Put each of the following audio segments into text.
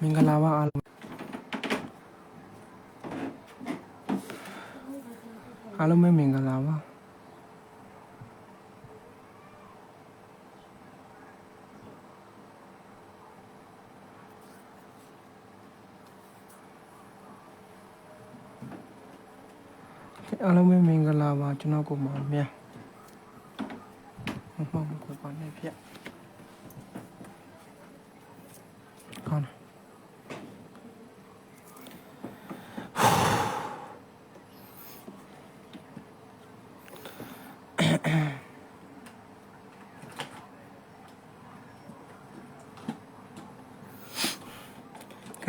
မင်္ဂလာပါအားလုံးအားလုံးပဲမင်္ဂလာပါအားလုံးပဲမင်္ဂလာပါကျွန်တော်ကိုမောင်မြတ်မမမကိုပါနေပြကော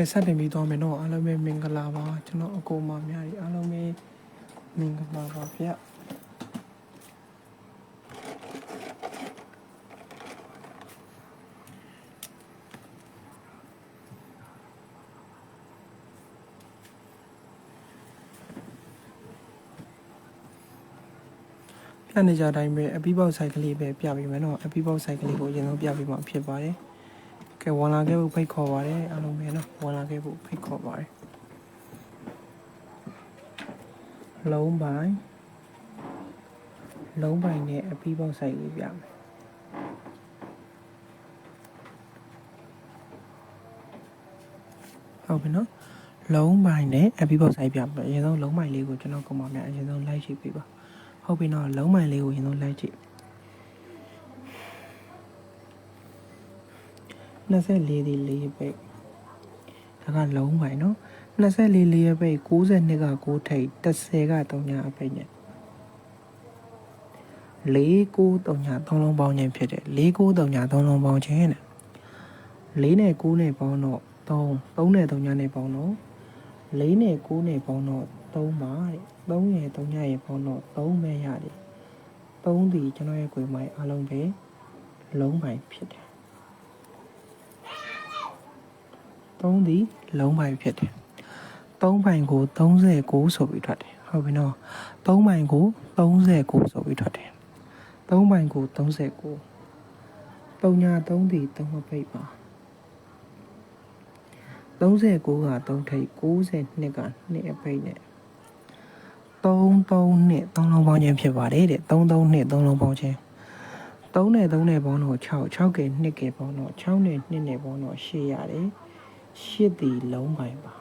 ကဲစတင်ပြီးတော့မယ်နော်အားလုံးပဲမင်္ဂလာပါကျွန်တော်အကိုမများကြီးအားလုံးပဲမင်္ဂလာပါဗျပြနေကြတိုင်းပဲအပီးပေါက်ဆိုင်ကလေးပဲပြပေးမယ်နော်အပီးပေါက်ဆိုင်ကလေးကိုအရင်ဆုံးပြပေးမှဖြစ်ပါတယ် ကဲဝန်လာခဲ့ဖို့ဖိတ်ခေါ်ပါတယ်အားလုံးပဲနော်ဝန်လာခဲ့ဖို့ဖိတ်ခေါ်ပါတယ်လုံးပိုင်းလုံးပိုင်းနဲ့အပီးပေါက်ဆိုင်လေးပြမယ်ဟုတ်ပြီနော်လုံးပိုင်းနဲ့အပီးပေါက်ဆိုင်ပြမယ်အရင်ဆုံးလုံးပိုင်းလေးကိုကျွန်တော်ကမှများအရင်ဆုံးလိုက်ရှိပေးပါဟုတ်ပြီနော်လုံးမိုင်လေးကိုရင်ဆုံးလိုက်ကြည့် 24ဒီလေးပိတ်ဒါကလုံးမိုင်နော်24လေးပိတ်62က6ထိပ်30က3ညာအပိတ်ည49 3ညာ3လုံးပေါင်းခြင်းဖြစ်တယ်49 3ညာ3လုံးပေါင်းခြင်းနဲ့4နဲ့9နဲ့ပေါင်းတော့3 3နဲ့3ညာနဲ့ပေါင်းတော့4နဲ့9နဲ့ပေါင်းတော့3ပါတဲ့3ရဲ့3ညရဲ့ပေါင်းတော့3ပဲရတယ်3ဒီကျွန်တော်ရဲ့ကိုယ်မိုင်အားလုံးပဲလုံးပိုင်ဖြစ်တယ် 3ဒီလုံးပိုင်ဖြစ်တယ်3ပိုင်ကို39ဆိုပြီးထွက်တယ်ဟုတ်ပြီနော်3ပိုင်ကို39ဆိုပြီးထွက်တယ်3ပိုင်ကို39 3ည3ဒီ3မပိတ်ပါ39က3ထိပ်62က2အပိတ်နဲ့33နဲ့3လုံးပေါင်းခြင်းဖြစ်ပါတယ်တဲ့33နဲ့3လုံးပေါင်းခြင်း3နဲ့3နဲ့ပေါင်းတော့6 6ကဲ2ကဲပေါင်းတော့6နဲ့2နဲ့ပေါင်းတော့8ရတယ် 8ဒီလုံးပိုင်ပါ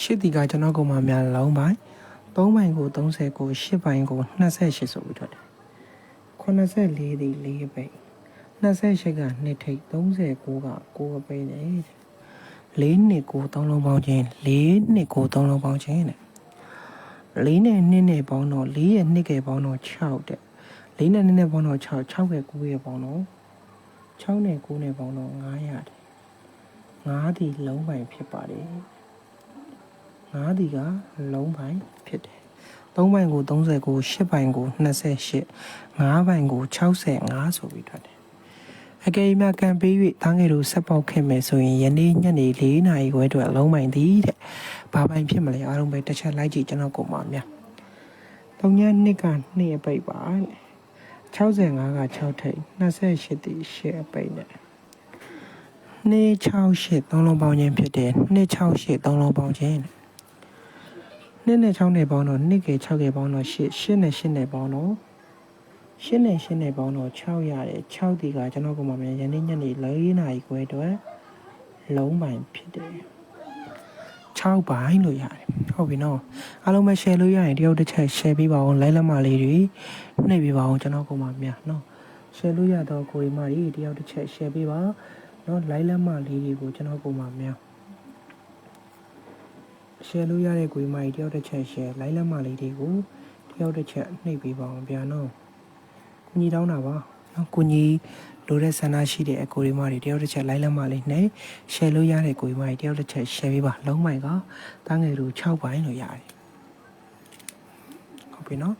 8ဒီကကျွန်တော်ကမှများလုံးပိုင်3ပိုင်ကို30ကို8ပိုင်ကို28ဆိုပြီးထွက်တယ်84ဒီ4ပိတ်28က2ထိပ်39က9ပိတ်နဲ့၄နှစ်ကို၃လုံးပေါင်းခြင်း၄နှစ်ကို၃လုံးပေါင်းခြင်းတဲ့၄နဲ့2နဲ့ပေါင်းတော့၄ရဲ့2ကပေါင်းတော့6တဲ့ ၄နဲ့2နဲ့ပေါင်းတော့6 6က9ရဲ့ပေါင်းတော့6နဲ့9နဲ့ပေါင်းတော့9ရတယ်9ဒီလုံးပိုင်ဖြစ်ပါတယ်9ဒီကလုံးပိုင်ဖြစ်တယ်3ပိုင်ကို39 8ပိုင်ကို28 5ပိုင်ကို65ဆိုပြီးထွက်တယ်အကယ်၍ကံပေး၍တန်းငယ်တို့ဆက်ပေါက်ခဲ့မယ်ဆိုရင်ယနေ့ညနေ၄နာရီခွဲအတွက်အလုံးပိုင်သည်တဲ့။ဘာပိုင်ဖြစ်မလဲအားလုံးပဲတစ်ချက်လိုက်ကြည့်ကျွန်တော်ကိုပါများ။တုံညနှစ်က2အပိတ်ပါတဲ့။ 65က6ထိပ်28တိ8အပိတ်နဲ့268 3လုံးပေါင်းခြင်းဖြစ်တယ်268 3လုံးပေါင်းခြင်းနဲ့2နဲ့6နဲ့ပေါင်းတော့2က6ကပေါင်းတော့8 8နဲ့8နဲ့ပေါင်းတော့ရှင်းနေရှင်းနေပေါင်းတော့6ရတယ်6ဒီကကျွန်တော်ကမှမြန်ယနေ့ညနေ4နာရီခွဲအတွက်လုံးပိုင်ဖြစ်တယ် 6ပိုင်းလို့ရတယ်ဟုတ်ပြီနော်အားလုံးပဲ share လို့ရရင်တယောက်တစ်ချက် share ပေးပါအောင် like လက်မလေးတွေနှိပ်ပေးပါအောင်ကျွန်တော်ကမှမြန်နော် share လို့ရတော့ကိုယ်မကြီးတယောက်တစ်ချက် share ပေးပါနော် like လက်မလေးတွေကိုကျွန်တော်ကမှမြန် share လို့ရတဲ့ကိုယ်မကြီးတယောက်တစ်ချက် share like လက်မလေးတွေကိုတယောက်တစ်ချက်နှိပ်ပေးပါအောင်ဗျာနော်ကုညီတောင်းတာပါ နော်ကုညီလိုတဲ့ဆန္ဒရှိတဲ့အကိုရီမတွေတယောက်တစ်ချက်လိုက်လက်မလေးနဲ့ share လို့ရတဲ့ကိုရီမတွေတယောက်တစ်ချက် share ပေးပါလုံးမိုင်ကတားငယ်တို့6ပိုင်းလို့ရတယ်ဟုတ်ပြီနော်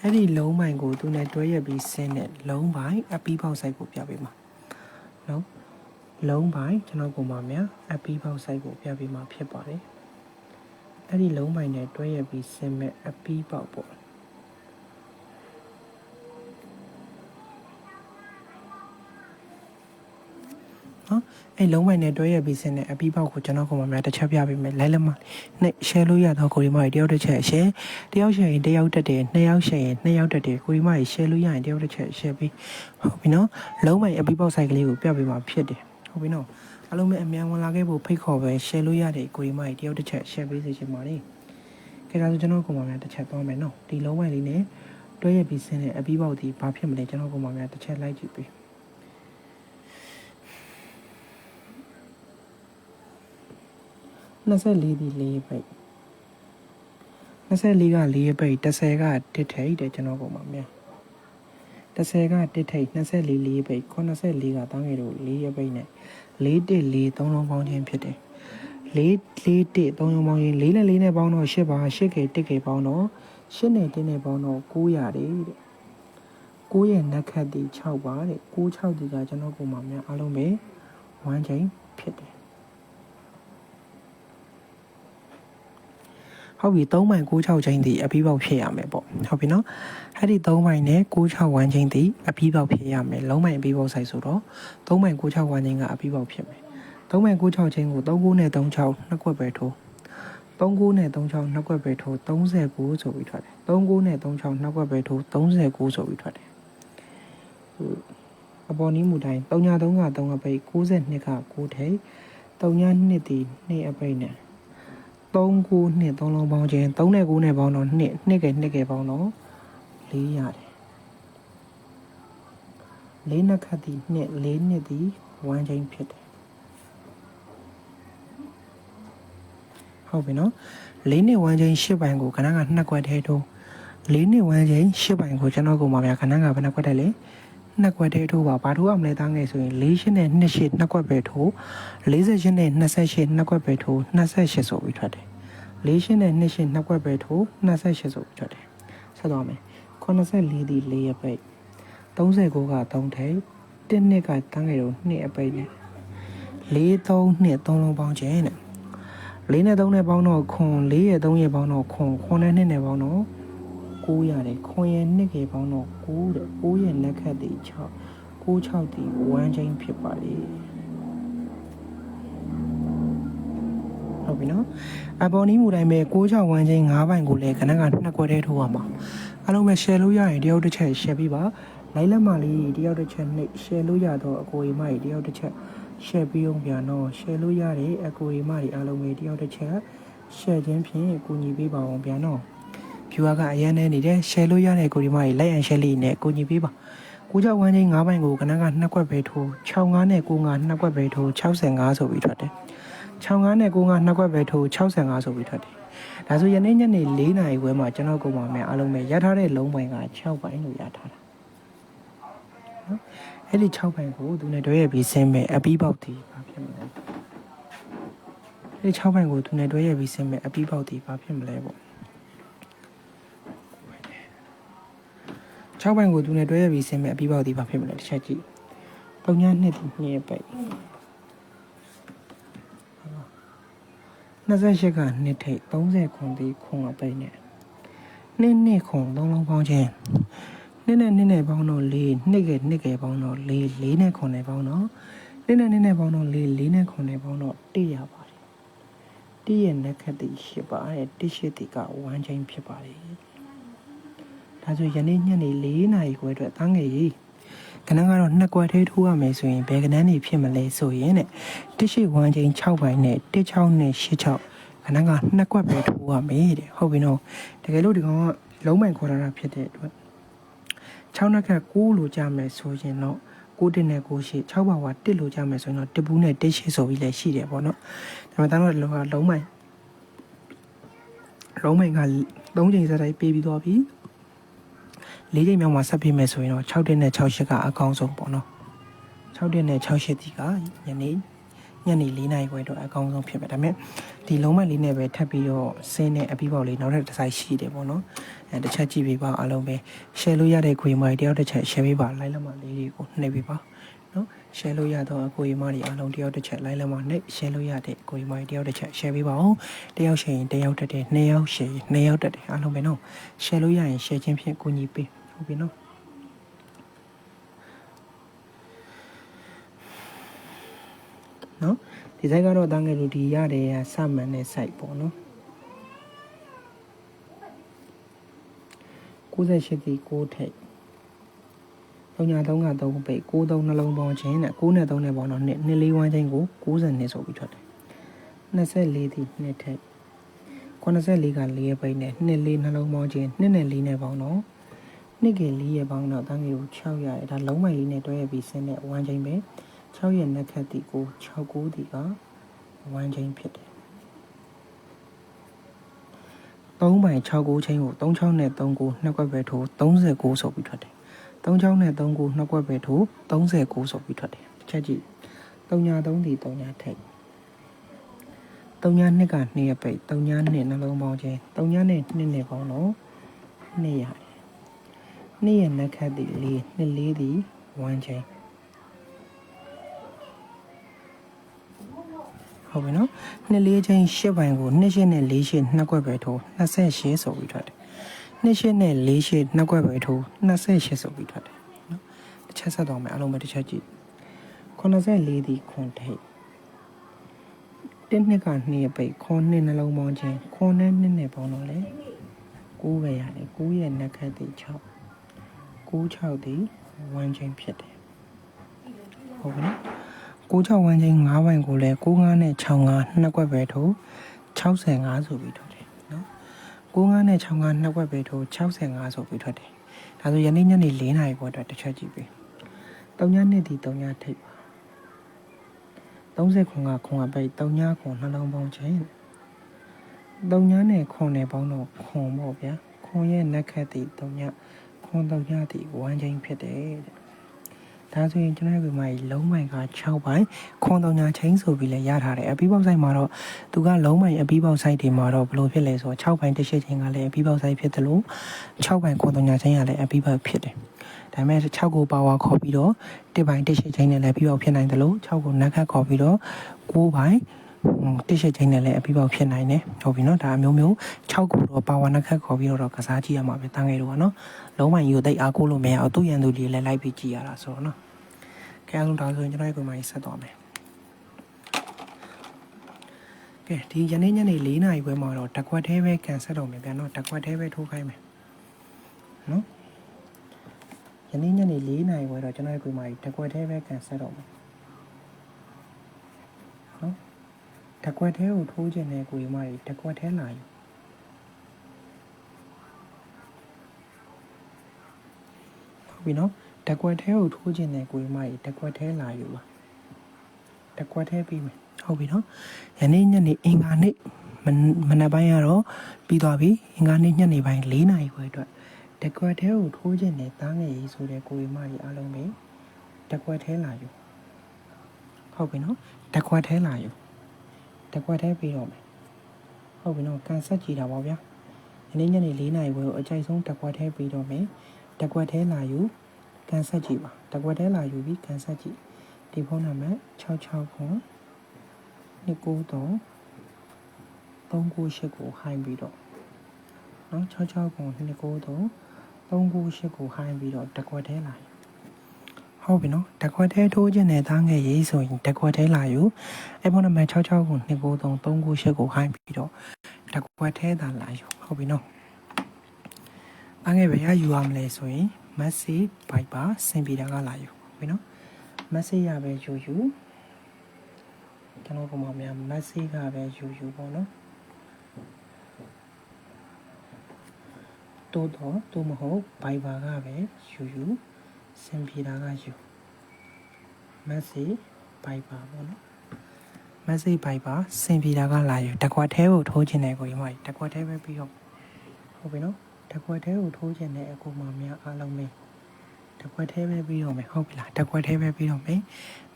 အဲ့ဒီလုံးမိုင်ကိုသူနဲ့တွဲရက်ပြီးဆင်းတဲ့လုံးပိုင်းအပီးပေါက်ဆိုင်ကိုပြပေးမှာနော်လုံးပိုင်းကျွန်တော်ကိုမှမြန်အပီးပေါက်ဆိုင်ကိုပြပေးမှာဖြစ်ပါတယ်အဲ့ဒီလုံးပိုင်းနဲ့တွဲရက်ပြီးဆင်းမဲ့အပီးပေါက်ပေါ့ နော်အဲ့လုံးမိုင်နဲ့တွဲရပြီးစင်းတဲ့အပြီးပေါက်ကိုကျွန်တော်ကမှများတစ်ချက်ပြပေးမယ်လိုက်လက်မနဲ့ share လို့ရတော့ကိုရီမကြီးတယောက်တစ်ချက် share တယောက် share ရင်တယောက်တက်တယ်နှစ်ယောက် share ရင်နှစ်ယောက်တက်တယ်ကိုရီမကြီး share လို့ရရင်တယောက်တစ်ချက် share ပြီးဟုတ်ပြီနော်လုံးမိုင်အပြီးပေါက် site ကလေးကိုပြပေးမှာဖြစ်တယ်ဟုတ်ပြီနော်အားလုံးပဲအမြန်ဝင်လာခဲ့ဖို့ဖိတ်ခေါ်ပဲ share လို့ရတယ်ကိုရီမကြီးတယောက်တစ်ချက် share ပေးစေချင်ပါလေကဲဒါဆိုကျွန်တော်ကမှများတစ်ချက်သွားမယ်နော်ဒီလုံးမိုင်လေးနဲ့တွဲရပြီးစင်းတဲ့အပြီးပေါက်ဒီဘာဖြစ်မလဲကျွန်တော်ကမှများတစ်ချက်လိုက်ကြည့်ပေး 24ဒီ4ပိတ်24က4ပိတ်30ကတစ်ထိတ်တဲ့ကျွန်တော်ပုံမှာမြန်30ကတစ်ထိတ်24 4ပိတ်84ကတောင်းရည်တို့4ပိတ်နဲ့4တစ်4 3လုံးပေါင်းခြင်းဖြစ်တယ်4 4တစ်3လုံးပေါင်းခြင်း4နဲ့4နဲ့ပေါင်းတော့8ပါ8ကေ1ကေပေါင်းတော့8နဲ့1နဲ့ပေါင်းတော့9ရတယ်တဲ့9ရဲ့နက်ခတ်ဒီ6ပါတဲ့9 6ဒီကကျွန်တော်ပုံမှာမြန်အားလုံးပဲ1ချိန်ဖြစ်တယ် ဟုတ်ပြီ3မိုင်96ချင်းဒီအပြီးပေါက်ဖြစ်ရမယ်ပေါ့ဟုတ်ပြီနော်အဲ့ဒီ3မိုင်နဲ့961ချင်းဒီအပြီးပေါက်ဖြစ်ရမယ်လုံးမိုင်အပြီးပေါက်ဆိုင်ဆိုတော့3မိုင်961ချင်းကအပြီးပေါက်ဖြစ်မယ်3မိုင်96ချင်းကို39နဲ့36နှစ်ခွက်ပဲထိုး39နဲ့36နှစ်ခွက်ပဲထိုး39ဆိုပြီးထွက်တယ်39နဲ့36နှစ်ခွက်ပဲထိုး39ဆိုပြီးထွက်တယ်အပေါ်နီးမူတိုင်း3ည3က3အပိတ်62က9ထိပ်3ည2တီ2အပိတ်နဲ့ 3 9နှစ်3လုံးပေါင်းခြင်း3နဲ့9နဲ့ပေါင်းတော့2နှစ်ကဲနှစ်ကဲပေါင်းတော့4ရတယ်4နှစ်ခတ်ဒီနှစ်4နှစ်ဒီ1ချင်းဖြစ်တယ်ဟုတ်ပြီနော်4နှစ်1ချင်း10ပိုင်ကိုခဏက2ခွက်ထဲထိုး4နှစ်1ချင်း10ပိုင်ကိုကျွန်တော်ကမှာဗျာခဏကဘယ်နှခွက်ထဲလဲ နှစ်ခွက်ထဲထိုးပါဘာထိုးအောင်လဲသားငယ်ဆိုရင်၄ရှင်းနဲ့2ရှင်းနှစ်ခွက်ပဲထိုး40ရှင်းနဲ့28ရှင်းနှစ်ခွက်ပဲထိုး28ဆိုပြီးထွက်တယ်၄ရှင်းနဲ့2ရှင်းနှစ်ခွက်ပဲထိုး28ဆိုပြီးထွက်တယ်ဆက်သွားမယ်84ဒီ4ရပိတ်39က3ထိပ်1နှစ်ကသားငယ်တို့2အပိတ်နဲ့4 3နှစ်3လုံးပေါင်းခြင်းတဲ့4နဲ့3နဲ့ပေါင်းတော့ခွန်4ရဲ့3ရဲ့ပေါင်းတော့ခွန်ခွန်နဲ့2နဲ့ပေါင်းတော့ 9ရတယ်ခွန်ရဲ့2ကေပေါင်းတော့9တဲ့9ရဲ့လက်ခတ်တွေ6 9 6ဒီ1ချင်းဖြစ်ပါလေဟုတ်ပြီနော်အပေါ်နီးမူတိုင်းပဲ6 6 1ချင်း5ပိုင်ကိုလည်းခဏကနှစ်ခွက်တည်းထိုးရမှာအားလုံးပဲ share လို့ရရင်တယောက်တစ်ချက် share ပြီးပါလိုက်လက်မလေးတယောက်တစ်ချက်နှိပ် share လို့ရတော့အကိုအိမ်မကြီးတယောက်တစ်ချက် share ပြီးအောင်ပြန်တော့ share လို့ရတဲ့အကိုအိမ်မကြီးအားလုံးပဲတယောက်တစ်ချက် share ခြင်းဖြင့်ကိုညီပေးပါအောင်ပြန်တော့ viewer ကအရန်နေနေတယ် share လို့ရတဲ့ကိုဒီမကြီး like and share လေးနဲ့ကိုညီပေးပါကိုကြောက်ဝမ်းချင်း9ဘိုင်းကိုကနန်းကနှစ်ခွက်ပဲထိုး65နဲ့95နှစ်ခွက်ပဲထိုး65ဆိုပြီးထွက်တယ်65နဲ့95နှစ်ခွက်ပဲထိုး65ဆိုပြီးထွက်တယ်ဒါဆိုယနေ့ညနေ4နာရီခွဲမှာကျွန်တော်ကုန်ပါမယ်အားလုံးပဲရထားတဲ့လုံးပိုင်းက6ဘိုင်းလို့ရထားတာနော်အဲ့ဒီ6ဘိုင်းကိုသူနဲ့တွဲရပြီးဆင်းမယ်အပီးပေါက်တီဘာဖြစ်မလဲအဲ့ဒီ6ဘိုင်းကိုသူနဲ့တွဲရပြီးဆင်းမယ်အပီးပေါက်တီဘာဖြစ်မလဲပေါ့ 6ဘိုင်းကိုသူနဲ့တွဲရပြီးဆင်းမယ်အပီးပေါက်တီဘာဖြစ်မလဲတစ်ချက်ကြည့်ပုံညာနှစ်ဒီနှစ်ပိတ်28ကနှစ်ထိပ်30ခွန်ဒီခွန်အပိတ်နဲ့နှစ်နှစ်ခွန်သုံးလုံးပေါင်းခြင်းနှစ်နဲ့နှစ်နဲ့ပေါင်းတော့၄နှစ်ကနှစ်ကပေါင်းတော့၄၄နဲ့ခွန်နဲ့ပေါင်းတော့နှစ်နဲ့နှစ်နဲ့ပေါင်းတော့၄၄နဲ့ခွန်နဲ့ပေါင်းတော့1ရပါတယ်1ရဲ့နက်ခတ်တိရှိပါတဲ့1ရှိတိက1ချင်းဖြစ်ပါတယ် ဒါဆိုယနေ့ညနေ4နာရီခွဲအတွက်သားငယ်ကြီးကနန်းကတော့နှစ်ကွက်သေးထိုးရမယ်ဆိုရင်ဘယ်ကနန်းနေဖြစ်မလဲဆိုရင်တဲ့တစ်ရှိ1ချင်း6ပိုင်းနဲ့16နဲ့86ခဏကနှစ်ကွက်ပဲထိုးရမယ်တဲ့ဟုတ်ပြီနော်တကယ်လို့ဒီကောင်ကလုံးမိုင်ခေါ်တာဖြစ်တဲ့အတွက်6နှစ်ခက်6လို့ကြမယ်ဆိုရင်တော့6တက်နဲ့6ရှိ6ပါဝါ1လို့ကြမယ်ဆိုရင်တော့တပူးနဲ့1ရှိဆိုပြီးလည်းရှိတယ်ပေါ့နော်ဒါပေမဲ့တန်းတော့လောကလုံးမိုင်လုံးမိုင်က3ချိန်စတိုင်းပေးပြီးသွားပြီ ၄ချိန်မြောက်မှာဆက်ပြမယ်ဆိုရင်တော့6တက်နဲ့6ရှိကအကောင်းဆုံးပေါ့နော်6တက်နဲ့6ရှိတီကယနေ့ညနေ၄နာရီခွဲတော့အကောင်းဆုံးဖြစ်မယ်ဒါပေမဲ့ဒီလုံးမလေးနဲ့ပဲထပ်ပြီးတော့ဆင်းတဲ့အပြီးပေါက်လေးနောက်ထပ်တစ်ဆိုင်ရှိတယ်ပေါ့နော်အဲတစ်ချက်ကြည့်ပေးပါအားလုံးပဲ share လို့ရတဲ့ခွေမိုင်တယောက်တစ်ချက် share ပေးပါ like လက်မလေးတွေကိုနှိပ်ပေးပါနော် share လို့ရတော့အကိုရီမတွေအားလုံးတယောက်တစ်ချက် like လက်မနှိပ် share လို့ရတဲ့ကိုရီမတွေတယောက်တစ်ချက် share ပေးပါအောင်တယောက် share ရင်တယောက်တက်တယ်နှစ်ယောက် share ရင်နှစ်ယောက်တက်တယ်အားလုံးပဲနော် share လို့ရရင် share ခြင်းဖြင့်ကိုညီပေး ဟုတ်ပြီနော်နော်ဒီ site ကတော့တန်းငယ်လို့ဒီရတယ်ရစမှန်တဲ့ site ပေါ့နော်98ဒီ6ထိပ်3ညာ3က3ပိတ်93နှလုံးပေါင်းခြင်းနဲ့9နဲ့3နဲ့ပေါင်းတော့နှစ်နှစ်လေးဝမ်းချင်းကို90နှစ်ဆိုပြီးထွက်တယ်24ဒီနှစ်ထိပ်84က4ရဲ့ပိတ်နဲ့နှစ်လေးနှလုံးပေါင်းခြင်းနှစ်နဲ့4နဲ့ပေါင်းတော့ နှစ်က4ရဲ့ပေါင်းတော့တန်းငယ်ကို6ရရဒါလုံးမိုင်လေးနဲ့တွဲရပြီးဆင်းတဲ့ဝမ်းချင်းပဲ6ရဲ့နှစ်ခတ်ဒီကို69ဒီကဝမ်းချင်းဖြစ်တယ်3ပိုင်69ချင်းကို36နဲ့39နှစ်ကွက်ပဲထိုး39ဆိုပြီးထွက်တယ်36နဲ့39နှစ်ကွက်ပဲထိုး39ဆိုပြီးထွက်တယ်တစ်ချက်ကြည့်3ညာ3ဒီ3ညာထိပ်3ညာ2က2ရပိတ်3ညာ2နှလုံးပေါင်းချင်း3ညာနဲ့2နဲ့ပေါင်းတော့2ရတယ် 2ရဲ့နှစ်ခတ်ဒီ4 2 4ဒီ1ချင်းဟုတ်ပြီနော်နှစ်လေးချင်းရှစ်ပိုင်းကိုနှစ်ရှစ်နဲ့လေးရှစ်နှစ်ကွက်ပဲထိုး28ဆိုပြီးထွက်တယ်နှစ်ရှစ်နဲ့လေးရှစ်နှစ်ကွက်ပဲထိုး28ဆိုပြီးထွက်တယ်နော်တစ်ချက်ဆက်တော့မယ်အလုံးပဲတစ်ချက်ကြည့်84ဒီခွန်ထိတ်တစ်နှစ်ကနှစ်ပိတ်ခွန်နှစ်နှလုံးပေါင်းခြင်းခွန်နဲ့နှစ်နဲ့ပေါင်းတော့လေ9ပဲရတယ်9ရဲ့နှစ်ခတ်ဒီ6 96ဒီ1ချင်းဖြစ်တယ်ဟုတ်ပြီနော်96ဝန်းချင်း9ပိုင်းကိုလည်း95နဲ့65နှစ်ကွက်ပဲထိုး65ဆိုပြီးထုတ်တယ်နော်95နဲ့65နှစ်ကွက်ပဲထိုး65ဆိုပြီးထုတ်တယ်ဒါဆိုယနေ့ညနေ4နာရီပေါ်အတွက်တစ်ချက်ကြည့်ပေး3ညနှစ်ဒီ3ညထိပ်ပါ30ခွန်ကခွန်ကပိတ်3ညခွန်နှလုံးပေါင်းချင်း3ညနဲ့ခွန်နဲ့ပေါင်းတော့ခွန်ပေါ့ဗျာခွန်ရဲ့နက်ခတ်ဒီ3ည ခွန်3ညဒီ1ချင်းဖြစ်တယ်တဲ့ဒါဆိုရင်ကျွန်တော်တို့ဒီမှာလုံးမိုင်က6ပိုင်းခွန်တုံညာချင်းဆိုပြီးလဲရထားတယ်အပီးပေါက်ဆိုင်မှာတော့သူကလုံးမိုင်အပီးပေါက်ဆိုင်တွေမှာတော့ဘယ်လိုဖြစ်လဲဆိုတော့6ပိုင်းတစ်ရှစ်ချင်းကလည်းအပီးပေါက်ဆိုင်ဖြစ်တယ်လို့6ပိုင်းခွန်တုံညာချင်းကလည်းအပီးပေါက်ဖြစ်တယ်ဒါပေမဲ့6ကိုပါဝါခေါ်ပြီးတော့1ပိုင်းတစ်ရှစ်ချင်းနဲ့လည်းအပီးပေါက်ဖြစ်နိုင်တယ်လို့6ကိုနက်ခတ်ခေါ်ပြီးတော့9ပိုင်း တစ်ရှစ်ချင်းနဲ့လည်းအပီးပေါက်ဖြစ်နိုင်တယ်ဟုတ်ပြီနော်ဒါအမျိုးမျိုး6ကိုတော့ပါဝါနက်ခတ်ခေါ်ပြီးတော့ကစားကြည့်ရမှာပဲတန်းငယ်တော့ကနော်လုံးမိုင်ယူသိအားကိုးလို့မရအောင်သူ့ရန်သူလေးလည်းလိုက်ပြီးကြည့်ရတာဆိုတော့နော်ကဲအဲ့ဒါဆိုရင်ကျွန်တော်ကိုမှဆက်သွားမယ်ကဲဒီယနေ့ညနေ4နာရီခွဲမှာတော့တက်ခွက်သေးပဲကန်ဆက်တော့မယ်ဗျာနော်တက်ခွက်သေးပဲထိုးခိုင်းမယ်နော်ယနေ့ညနေ4နာရီခွဲတော့ကျွန်တော်ကိုမှတက်ခွက်သေးပဲကန်ဆက်တော့မယ် တက်ခွက်သေးကိုထိုးခြင်းနဲ့ကိုမှတက်ခွက်သေးလာယူဟုတ်ပြီနော်တက်ကွက်သေးကိုထိုးခြင်းနဲ့ကိုယ်မကြီးတက်ကွက်သေးလာယူပါတက်ကွက်သေးပြီးမယ်ဟုတ်ပြီနော်ယနေ့ညနေအင်္ဂါနေ့မနက်ပိုင်းကတော့ပြီးသွားပြီအင်္ဂါနေ့ညနေပိုင်း၄နာရီခွဲအတွက်တက်ကွက်သေးကိုထိုးခြင်းနဲ့တားငယ်ရေးဆိုတဲ့ကိုယ်မကြီးအားလုံးပဲတက်ကွက်သေးလာယူဟုတ်ပြီနော်တက်ကွက်သေးလာယူ တက်ကွက်သေးပြီးတော့မယ်ဟုတ်ပြီနော်ကန်ဆက်ကြည့်တာပါဗျာယနေ့ညနေ၄နာရီခွဲကိုအကြိုက်ဆုံးတက်ကွက်သေးပြီးတော့မယ်တက်ကွက်သေးလာယူကန်ဆက်ကြည့်ပါတကွက်တဲလာယူပြီးကန်ဆက်ကြည့်ဒီဖုန်းနံပါတ်66ခွန်293 398ကိုဟိုင်းပြီးတော့နော်66ခွန်293 398ကိုဟိုင်းပြီးတော့တကွက်တဲလာယူ ဟုတ်ပြီနော်တကွက်တဲထိုးခြင်းနဲ့သားငယ်ရေးဆိုရင်တကွက်တဲလာယူအဲ့ဖုန်းနံပါတ်66ခွန်293 398ကိုဟိုင်းပြီးတော့တကွက်တဲသာလာယူဟုတ်ပြီနော်သားငယ်ပဲရယူရမလဲဆိုရင် message viber စင်ပြေတာကလာယူပြီနော် message ရပဲယူယူကျွန်တော်ကမှများ message ကပဲယူယူပေါ့နော်တိုးတော့တိုးမဟုတ် viber ကပဲယူယူ စင်ပြေတာကယူ message viber ပေါ့နော် message viber စင်ပြေတာကလာယူတကွက်သေးကိုထိုးခြင်းတယ်ကိုရမတကွက်သေးပဲပြီးတော့ဟုတ်ပြီနော်တကွက်သေးကိုထိုးခြင်းနဲ့အကူမများအားလုံးပဲတကွက်သေးပဲပြီးတော့မယ်ဟုတ်ပြီလားတကွက်သေးပဲပြီးတော့မယ်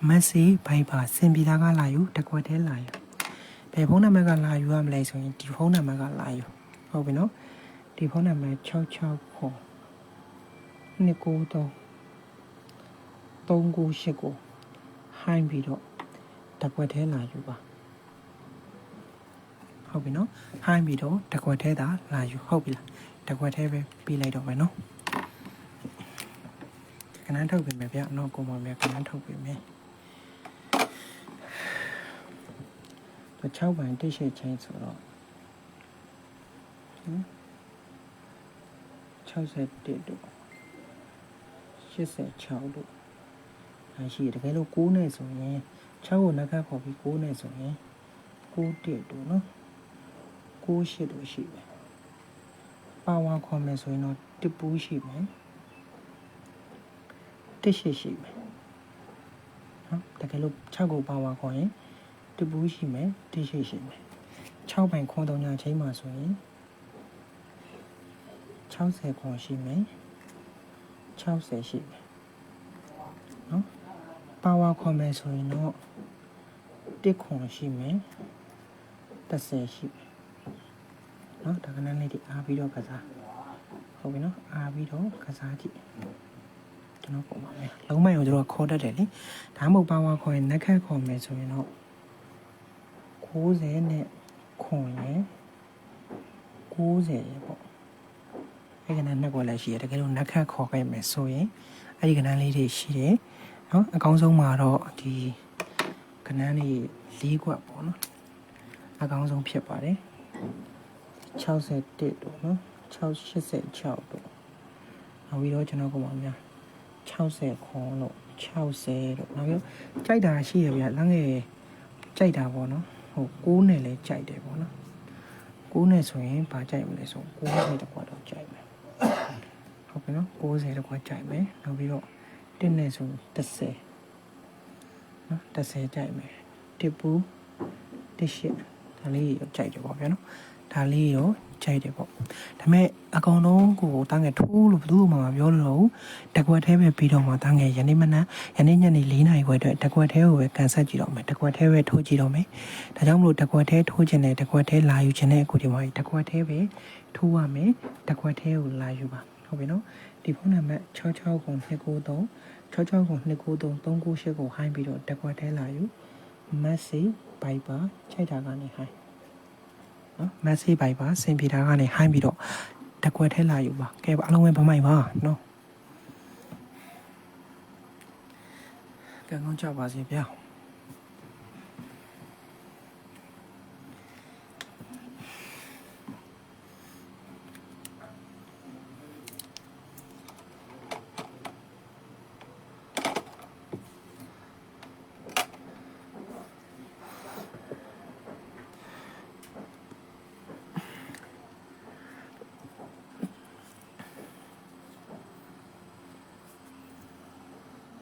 မက်ဆေ့ဘိုင်ပါစင်ပီတာကလာယူတကွက်သေးလာယူဘယ်ဖုန်းနံပါတ်ကလာယူရမလဲဆိုရင်ဒီဖုန်းနံပါတ်ကလာယူဟုတ်ပြီနော်ဒီဖုန်းနံပါတ်66ခု293 398ကိုဟိုင်းပြီးတော့တကွက်သေးလာယူပါဟုတ်ပြီနော်ဟိုင်းပြီးတော့တကွက်သေးတာလာယူဟုတ်ပြီလားတကွက်သေးပဲပြီးလိုက်တော့မယ်နော်ကနန်းထုတ်ပြင်မယ်ဗျနော်ကိုမမြကနန်းထုတ်ပြင်မယ်6ပိုင်းတစ်ရှိချင်းဆိုတော့ဟင်61တို့86တို့အဲ ရှိတယ်တကယ်လို့9နဲ့ဆိုရင်6ကိုနောက်ကခေါ်ပြီး9နဲ့ဆိုရင်9တစ်တို့နော်9ရှစ်တို့ရှိတယ်ပါဝါခေါ်မယ်ဆိုရင်တော့တစ်ပူးရှိမယ်တစ်ရှစ်ရှိမယ်နော်တကယ်လို့6ကိုပါဝါခေါ်ရင်တစ်ပူးရှိမယ်တစ်ရှစ်ရှိမယ်6ပိုင်ခွန်တုံညာချင်းမှာဆိုရင်60ခွန်ရှိမယ်60ရှိမယ်နော် ပါဝါခေါ်မယ်ဆိုရင်တော့တစ်ခွန်ရှိမယ်30ရှိမယ်နော်ဒါကနန်းလေးဒီအားပြီးတော့ကစားဟုတ်ပြီနော်အားပြီးတော့ကစားကြည့်ကျွန်တော်ပုံပါမယ်လုံးမိုင်ကိုကျွန်တော်ခေါ်တတ်တယ်လေဒါမှမဟုတ်ပါဝါခေါ်ရင်နက်ခတ်ခေါ်မယ်ဆိုရင်တော့60နဲ့ခွန်ရယ်90ရယ်ပေါ့အဲ့ကနန်းနှစ်ကွက်လည်းရှိရတကယ်လို့နက်ခတ်ခေါ်ခဲ့မယ်ဆိုရင်အဲ့ဒီကနန်းလေးတွေရှိတယ် နော်အကောင်းဆုံးမှာတော့ဒီကနန်းလေး၄ကွက်ပေါ့နော်အကောင်းဆုံးဖြစ်ပါတယ်61တို့နော်686တို့နောက်ပြီးတော့ကျွန်တော်ကမှများ60ခွန်လို့60တို့နောက်ပြီးကြိုက်တာရှိရဗျလမ်းငယ်ကြိုက်တာပေါ့နော်ဟို6နဲ့လည်းကြိုက်တယ်ပေါ့နော်6နဲ့ဆိုရင်ဘာကြိုက်မလဲဆို60တကွာတော့ကြိုက်မယ်ဟုတ်ပြီနော်60တကွာကြိုက်မယ်နောက်ပြီးတော့ 1နဲ့ဆို30နော်30ကြိုက်မယ်တစ်ပူတစ်ရှစ်ဒါလေးကိုကြိုက်တယ်ပေါ့ဗျာနော်ဒါလေးရောကြိုက်တယ်ပေါ့ဒါပေမဲ့အကောင်လုံးကိုတန်းငယ်ထိုးလို့ဘယ်သူမှမပြောလို့တော့ဘူးတကွက်သေးပဲပြီးတော့မှတန်းငယ်ယနေ့မနက်ယနေ့ညနေ၄နာရီခွဲအတွက်တကွက်သေးကိုပဲကန်ဆက်ကြည့်တော့မယ်တကွက်သေးပဲထိုးကြည့်တော့မယ်ဒါကြောင့်မလို့တကွက်သေးထိုးခြင်းနဲ့တကွက်သေးလာယူခြင်းနဲ့အခုဒီမှာတကွက်သေးပဲထိုးရမယ်တကွက်သေးကိုလာယူပါဟုတ်ပြီနော်ဒီဖုန်းနံပါတ်66ခု293 66ခု293 398ကိုဟိုင်းပြီးတော့တကွက်သေးလာယူ message viber ချိန်တာကနေဟိုင်းနော် message viber စင်ပြေတာကနေဟိုင်းပြီးတော့တကွက်ထဲလာယူပါကဲပါအလုံးဝဗမိုက်ပါနော်ကံကောင်းကြပါစေဗျာ